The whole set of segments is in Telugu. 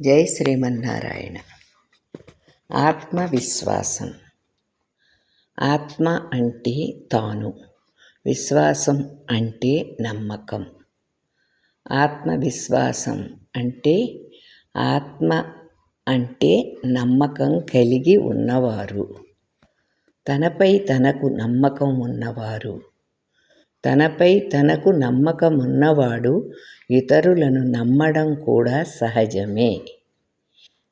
జై శ్రీమన్నారాయణ. ఆత్మవిశ్వాసం. ఆత్మ అంటే తాను. విశ్వాసం అంటే నమ్మకం. ఆత్మవిశ్వాసం అంటే ఆత్మ అంటే నమ్మకం కలిగి ఉన్నవారు. తనపై తనకు నమ్మకం ఉన్నవారు. తనపై తనకు నమ్మకం ఉన్నవాడు ఇతరులను నమ్మడం కూడా సహజమే.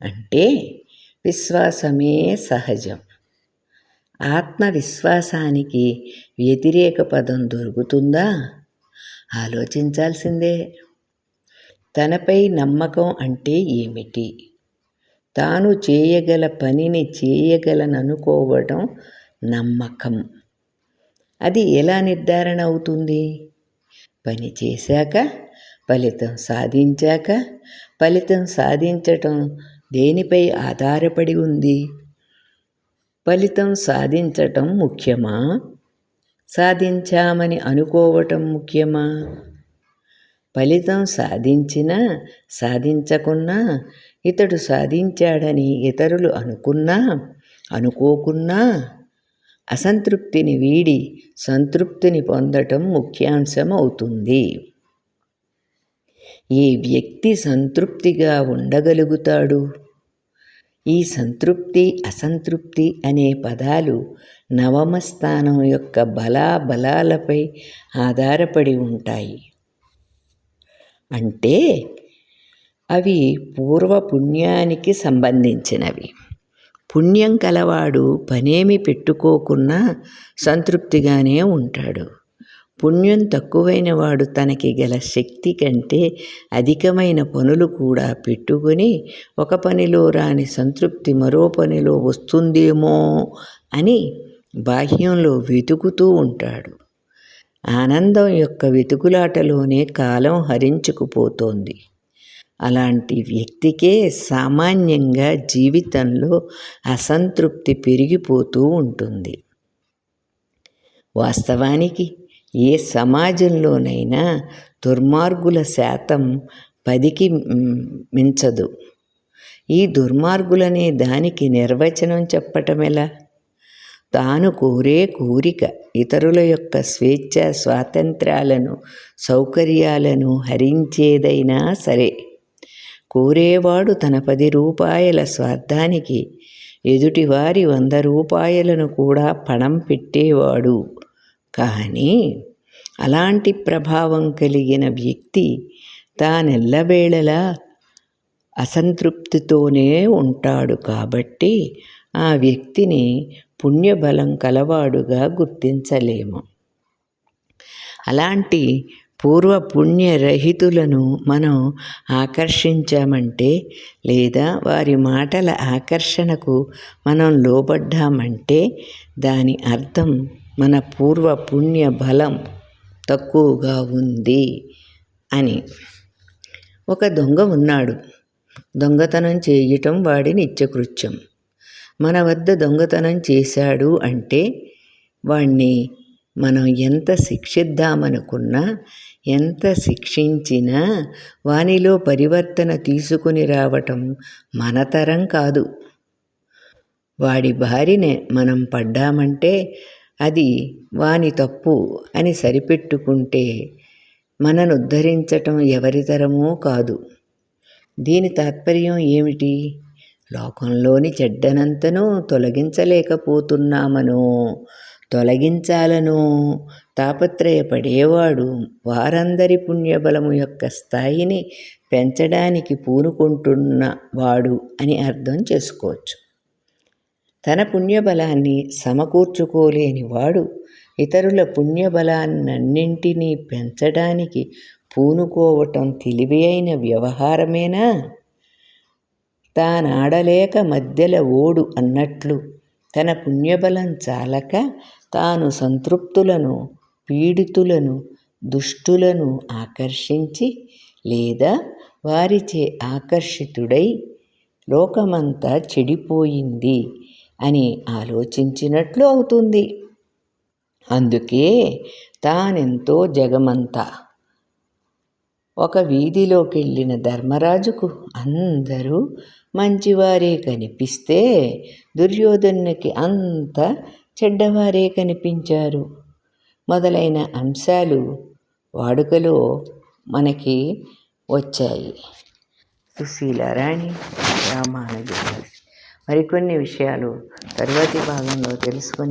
అంటే విశ్వాసమే సహజం. ఆత్మవిశ్వాసానికి వ్యతిరేక పదం దొరుకుతుందా? ఆలోచించాల్సిందే. తనపై నమ్మకం అంటే ఏమిటి? తాను చేయగల పనిని చేయగలననుకోవడం నమ్మకం. అది ఎలా నిర్ధారణ అవుతుంది? పని చేశాక ఫలితం సాధించాక ఫలితం సాధించటం దేనిపై ఆధారపడి ఉంది? ఫలితం సాధించటం ముఖ్యమా? సాధించామని అనుకోవటం ముఖ్యమా? ఫలితం సాధించినా సాధించకున్నా ఇతడు సాధించాడని ఇతరులు అనుకున్నా అనుకోకున్నా అసంతృప్తిని వీడి సంతృప్తిని పొందటం ముఖ్యాంశం అవుతుంది ఈ వ్యక్తి సంతృప్తిగా ఉండగలుగుతాడు. ఈ సంతృప్తి అసంతృప్తి అనే పదాలు నవమ స్థానం యొక్క బలాబలాలపై ఆధారపడి ఉంటాయి. అంటే అవి పూర్వ పుణ్యానికి సంబంధించినవి. పుణ్యం కలవాడు పనేమి పెట్టుకోకున్నా సంతృప్తిగానే ఉంటాడు. పుణ్యం తక్కువైన వాడు తనకి గల శక్తి కంటే అధికమైన పనులు కూడా పెట్టుకుని ఒక పనిలో రాని సంతృప్తి మరో పనిలో వస్తుందేమో అని బాహ్యంలో వెతుకుతూ ఉంటాడు. ఆనందం యొక్క వెతుకులాటలోనే కాలం హరించుకుపోతోంది. అలాంటి వ్యక్తికే సామాన్యంగా జీవితంలో అసంతృప్తి పెరిగిపోతూ ఉంటుంది. వాస్తవానికి ఏ సమాజంలోనైనా దుర్మార్గుల శాతం పదికి మించదు. ఈ దుర్మార్గులనే దానికి నిర్వచనం చెప్పటం ఎలా? తాను కోరే కోరిక ఇతరుల యొక్క స్వేచ్ఛ స్వాతంత్ర్యాలను సౌకర్యాలను హరించేదైనా సరే. కోరేవాడు తన పది రూపాయల స్వార్థానికి ఎదుటివారి వంద రూపాయలను కూడా పణం పెట్టేవాడు. కానీ అలాంటి ప్రభావం కలిగిన వ్యక్తి తానెల్లవేళలా అసంతృప్తితోనే ఉంటాడు కాబట్టి ఆ వ్యక్తిని పుణ్యబలం కలవాడుగా గుర్తించలేము. అలాంటి పూర్వ పుణ్యరహితులను మనం ఆకర్షించామంటే లేదా వారి మాటల ఆకర్షణకు మనం లోబడ్డామంటే దాని అర్థం మన పూర్వ పుణ్య బలం తక్కువగా ఉంది అని. ఒక దొంగ ఉన్నాడు. దొంగతనం చేయటం వాడి నిత్యకృత్యం. మన వద్ద దొంగతనం చేశాడు అంటే వాణ్ణి మనం ఎంత శిక్షిద్దామనుకున్నా ఎంత శిక్షించినా వానిలో పరివర్తన తీసుకుని రావటం మన తరం కాదు. వాడి బారినే మనం పడ్డామంటే అది వాని తప్పు అని సరిపెట్టుకుంటే మనను ఉద్ధరించటం ఎవరితరమో కాదు. దీని తాత్పర్యం ఏమిటి? లోకంలోని చెడ్డనంతనూ తొలగించలేకపోతున్నామనో తొలగించాలనో తాపత్రయపడేవాడు వారందరి పుణ్యబలము యొక్క స్థాయిని పెంచడానికి పూనుకుంటున్న వాడు అని అర్థం చేసుకోవచ్చు. తన పుణ్యబలాన్ని సమకూర్చుకోలేని వాడు ఇతరుల పుణ్యబలాన్నన్నింటినీ పెంచడానికి పూనుకోవటం తెలివైన వ్యవహారమేనా? తానాడలేక మధ్యల ఓడు అన్నట్లు తన పుణ్యబలం చాలక తాను సంతృప్తులను పీడితులను దుష్టులను ఆకర్షించి లేదా వారిచే ఆకర్షితుడై లోకమంతా చెడిపోయింది. అని ఆలోచించినట్లు అవుతుంది. అందుకే తానెంతో జగమంతా. ఒక వీధిలోకి వెళ్ళిన ధర్మరాజుకు అందరూ మంచివారే కనిపిస్తే దుర్యోధనునికి అంత చెడ్డవారే కనిపించారు. మొదలైన అంశాలు వాడుకలో మనకి వచ్చాయి. సుశీలారాణి రామానుజ మరికొన్ని విషయాలు తరువాతి భాగంలో తెలుసుకునే